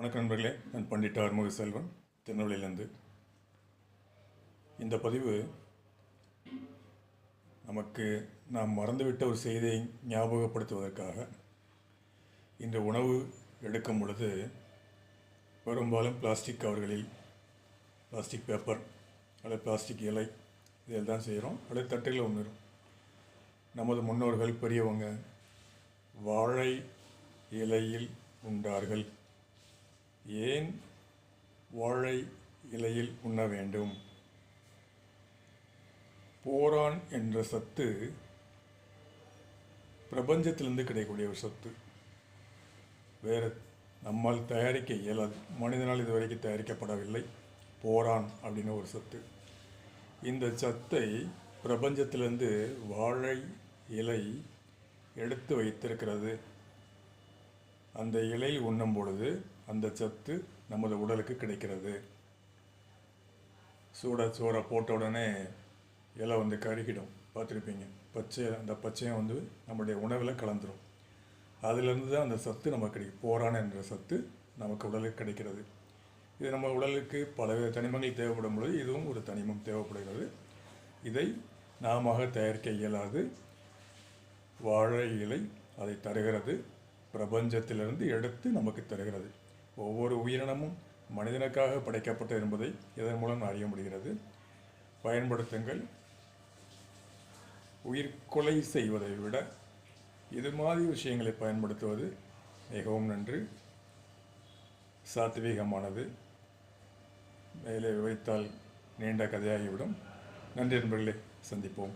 வணக்கம் நண்பர்களே நான் பண்டிட் ஆர்முக செல்வன் திருநெல்வேலியிலேருந்து. இந்த பதிவு நமக்கு நாம் மறந்துவிட்ட ஒரு செய்தியை ஞாபகப்படுத்துவதற்காக இந்த உணவு எடுக்கும் பொழுது பெரும்பாலும் பிளாஸ்டிக் கவர்களில் பிளாஸ்டிக் பேப்பர் அல்லது பிளாஸ்டிக் இலை இதில் தான் செய்கிறோம். அல்லது தட்டுகளில் ஒன்று நமது முன்னோர்கள் பெரியவங்க வாழை இலையில் உண்டார்கள். ஏன் வாழை இலையில் உண்ண வேண்டும்? போரான் என்ற சத்து பிரபஞ்சத்திலிருந்து கிடைக்கக்கூடிய ஒரு சத்து. வேறு நம்மால் தயாரிக்க இயலாது. மனிதனால் இதுவரைக்கும் தயாரிக்கப்படவில்லை. போரான் அப்படின்னு ஒரு சத்து. இந்த சத்தை பிரபஞ்சத்திலிருந்து வாழை இலை எடுத்து வைத்திருக்கிறது. அந்த இலை உண்ணும் பொழுது அந்த சத்து நமது உடலுக்கு கிடைக்கிறது. சூட சோற போட்ட உடனே இலை வந்து கருகிடும். பார்த்துருப்பீங்க. பச்சை அந்த பச்சையை வந்து நம்முடைய உணவில் கலந்துரும். அதிலிருந்து தான் அந்த சத்து நமக்கு கிடைக்கும். போரான என்ற சத்து நமக்கு உடலுக்கு கிடைக்கிறது. இது நம்ம உடலுக்கு பல தனிமங்கள் தேவைப்படும் பொழுது இதுவும் ஒரு தனிமம் தேவைப்படுகிறது. இதை நாம தயாரிக்க இயலாது. வாழை இலை அதை தருகிறது. பிரபஞ்சத்திலிருந்து எடுத்து நமக்கு தருகிறது. ஒவ்வொரு உயிரினமும் மனிதனுக்காக படைக்கப்பட்டது என்பதை இதன் மூலம் அறிய முடிகிறது. பயன்படுத்துங்கள். உயிர் கொலை செய்வதை விட இது மாதிரி விஷயங்களை பயன்படுத்துவது மிகவும் நன்று. சாத்வீகமானது. மேலே விவரித்தால் நீண்ட கதையாகிவிடும். நன்றி நண்பர்களே சந்திப்போம்.